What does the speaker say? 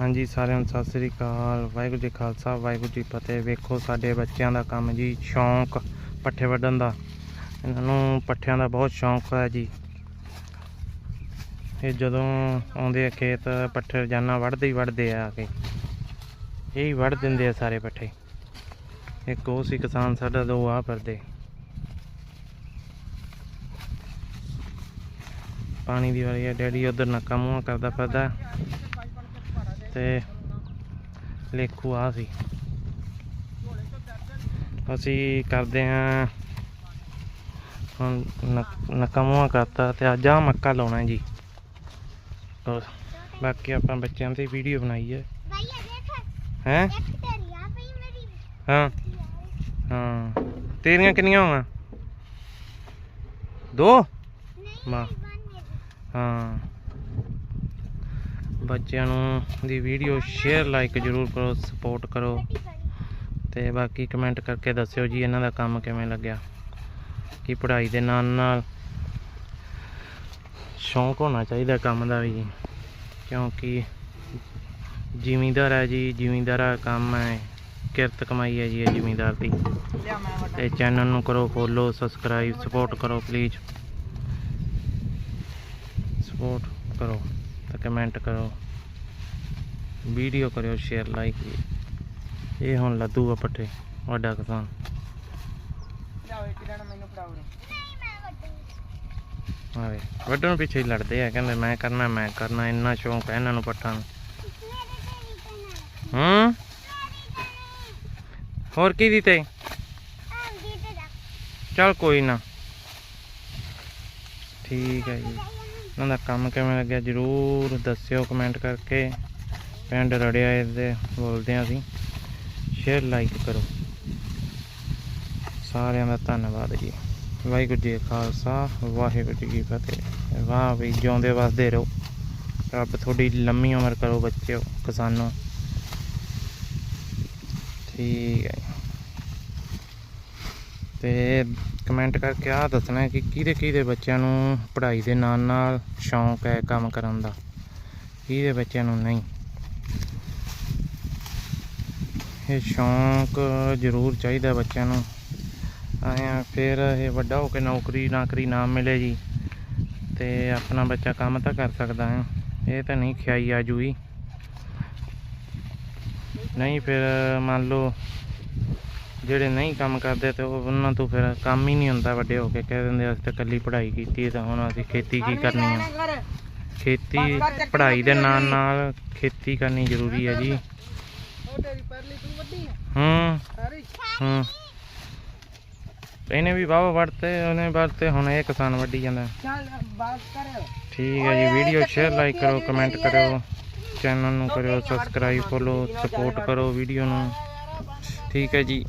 ਹਾਂਜੀ, ਸਾਰਿਆਂ ਨੂੰ ਸਤਿ ਸ੍ਰੀ ਅਕਾਲ। ਵਾਹਿਗੁਰੂ ਜੀ ਖਾਲਸਾ, ਵਾਹਿਗੁਰੂ ਜੀ ਫਤਿਹ। ਵੇਖੋ, ਸਾਡੇ ਬੱਚਿਆਂ ਦਾ ਕੰਮ ਜੀ, ਸ਼ੌਂਕ ਪੱਠੇ ਵੱਢਣ ਦਾ। ਇਹਨਾਂ ਨੂੰ ਪੱਠਿਆਂ ਦਾ ਬਹੁਤ ਸ਼ੌਂਕ ਹੈ ਜੀ। ਇਹ ਜਦੋਂ ਆਉਂਦੇ ਆ ਖੇਤ, ਪੱਠੇ ਰੋਜ਼ਾਨਾ ਵੱਢਦੇ ਹੀ ਵੱਢਦੇ ਆ ਆ ਕੇ। ਇਹ ਹੀ ਵੱਢ ਦਿੰਦੇ ਆ ਸਾਰੇ ਪੱਠੇ। ਇੱਕ ਉਹ ਸੀ ਕਿਸਾਨ, ਸਾਡਾ ਦੋ ਆ ਪਰਦੇ ਪਾਣੀ ਦੀ ਵਾਰੀ ਆ, ਡੈਡੀ ਉਧਰ ਨੱਕਾ ਮੂੰਹ ਕਰਦਾ ਫਿਰਦਾ। ਤੇ ਲੇਖੂ ਆ ਸੀ। ਅਸੀਂ ਕਰਦੇ ਹਾਂ ਹੁਣ ਨੱਕ- ਨੱਕਾ ਮੂੰਹ ਕਰਤਾ ਤੇ ਅੱਜ ਆ ਮੱਕਾ ਲਾਉਣਾ ਜੀ। ਬਾਕੀ ਆਪਾਂ ਬੱਚਿਆਂ ਦੀ ਵੀਡੀਓ ਬਣਾਈ ਹੈ। ਹੈ? ਹਾਂ। ਹਾਂ। ਤੇਰੀਆਂ ਕਿੰਨੀਆਂ ਹੋਆਂ ਦੋ? ਹਾਂ। ਬੱਚਿਆਂ ਨੂੰ ਦੀ ਵੀਡੀਓ ਸ਼ੇਅਰ ਲਾਈਕ ਜਰੂਰ ਕਰੋ ਸਪੋਰਟ ਕਰੋ। ਤੇ ਬਾਕੀ ਕਮੈਂਟ ਕਰਕੇ ਦੱਸਿਓ ਜੀ ਇਹਨਾਂ ਦਾ ਕੰਮ ਕਿਵੇਂ ਲੱਗਿਆ। ਕਿ ਪੜ੍ਹਾਈ ਦੇ ਨਾਲ ਨਾਲ ਸ਼ੌਂਕ ਹੋਣਾ ਚਾਹੀਦਾ ਕੰਮ ਦਾ ਵੀ ਜੀ। ਕਿਉਂਕਿ ਜ਼ਿਮੀਂਦਾਰ ਹੈ ਜੀ, ਜ਼ਿਮੀਂਦਾਰਾ ਕੰਮ ਹੈ, ਕਿਰਤ ਕਮਾਈ ਹੈ ਜੀ ਇਹ ਜ਼ਿਮੀਂਦਾਰ ਦੀ। ਤੇ ਚੈਨਲ ਨੂੰ ਕਰੋ ਫੋਲੋ ਸਬਸਕ੍ਰਾਈਬ ਸਪੋਰਟ ਕਰੋ ਪਲੀਜ਼ ਸਪੋਰਟ ਕਰੋ। ਤੇ ਕਮੈਂਟ ਕਰੋ। ਵੀਡੀਓ ਕਰਿਓ ਸ਼ੇਅਰ ਲਾਈਕ ਇਹ ਹੁਣ ਲੱਦੂ ਆ ਪੱਠੇ ਵੱਡਾ ਕਿਸਾਨ। ਆਵੇ ਵੱਡੋਂ ਪਿੱਛੇ ਹੀ ਲੜਦੇ ਆ ਕਹਿੰਦੇ ਮੈਂ ਕਰਨਾ ਮੈਂ ਕਰਨਾ ਇੰਨਾ ਸ਼ੌਂਕ ਹੈ ਇਹਨਾਂ ਨੂੰ ਪੱਠਾਂ ਨੂੰ। ਹੂੰ? ਹੋਰ ਕੀ ਦਿੱਤੇ? ਤੇ ਚਲ ਕੋਈ ਨਾ। ਠੀਕ ਹੈ ਜੀ। ਇਹਨਾਂ ਦਾ ਕੰਮ ਕਿਵੇਂ ਲੱਗਿਆ ਜਰੂਰ ਦੱਸਿਓ ਕਮੈਂਟ ਕਰਕੇ। ਪਿੰਡ ਰੜਿਆ ਇਹਦੇ ਬੋਲਦੇ ਆ ਅਸੀਂ। ਸ਼ੇਅਰ ਲਾਈਕ ਕਰੋ। ਸਾਰਿਆਂ ਦਾ ਧੰਨਵਾਦ ਜੀ। ਵਾਹਿਗੁਰੂ ਜੀ ਖਾਲਸਾ, ਵਾਹਿਗੁਰੂ ਜੀ ਕੀ ਫਤਿਹ। ਵਾਹ ਵੀ ਜਿਉਂਦੇ ਵਸਦੇ ਰਹੋ। ਰੱਬ ਤੁਹਾਡੀ ਲੰਮੀ ਉਮਰ ਕਰੋ ਬੱਚਿਓ, ਕਿਸਾਨੋ। ਠੀਕ ਹੈ ਤੇ ਕਮੈਂਟ ਕਰਕੇ ਆ ਦੱਸਣਾ ਕਿ ਕਿਹਦੇ ਕਿਹਦੇ ਬੱਚਿਆਂ ਨੂੰ ਪੜ੍ਹਾਈ ਦੇ ਨਾਲ ਨਾਲ ਸ਼ੌਂਕ ਹੈ ਕੰਮ ਕਰਨ ਦਾ? ਕਿਹਦੇ ਬੱਚਿਆਂ ਨੂੰ ਨਹੀਂ? ਇਹ ਸ਼ੌਂਕ ਜ਼ਰੂਰ ਚਾਹੀਦਾ ਬੱਚਿਆਂ ਨੂੰ। ਆਇਆ ਫਿਰ ਇਹ ਵੱਡਾ ਹੋ ਕੇ ਨੌਕਰੀ, ਨਾਕਰੀ ਨਾ ਮਿਲੇ ਜੀ ਤੇ ਆਪਣਾ ਬੱਚਾ ਕੰਮ ਤਾਂ ਕਰ ਸਕਦਾ ਹੈ। ਇਹ ਤਾਂ ਨਹੀਂ ਖਿਆਈ ਆ ਆਜੂਈ ਨਹੀਂ, ਫਿਰ ਮੰਨ ਲਓ ਜਿਹੜੇ ਨਹੀਂ ਕੰਮ ਕਰਦੇ ਤੇ ਉਹ ਉਹਨਾਂ ਤੋਂ ਫਿਰ ਕੰਮ ਹੀ ਨਹੀਂ ਹੁੰਦਾ ਵੱਡੇ ਹੋ ਕੇ। ਕਹਿ ਦਿੰਦੇ ਅਸੀਂ ਤਾਂ ਇਕੱਲੀ ਪੜ੍ਹਾਈ ਕੀਤੀ ਹੈ ਤਾਂ ਹੁਣ ਅਸੀਂ ਖੇਤੀ ਕੀ ਕਰਨੀ ਹੈ ਖੇਤੀ ਪੜ੍ਹਾਈ ਦੇ ਨਾਲ ਨਾਲ ਖੇਤੀ ਕਰਨੀ ਜ਼ਰੂਰੀ ਹੈ ਜੀ। ਹੂੰ। ਹੂੰ। ਇਹਨੇ ਵੀ ਵਾਹ ਵੜਤੇ ਉਹਨੇ ਵੜਤੇ ਹੁਣ ਇਹ ਕਿਸਾਨ ਵੱਢੀ ਜਾਂਦਾ। ਠੀਕ ਹੈ ਜੀ ਵੀਡੀਓ ਸ਼ੇਅਰ ਲਾਈਕ ਕਰੋ ਕਮੈਂਟ ਕਰਿਓ। ਚੈਨਲ ਨੂੰ ਕਰਿਓ ਸਬਸਕ੍ਰਾਈਬ ਫੋਲੋ ਸਪੋਰਟ ਕਰੋ ਵੀਡੀਓ ਨੂੰ। ਠੀਕ ਹੈ ਜੀ।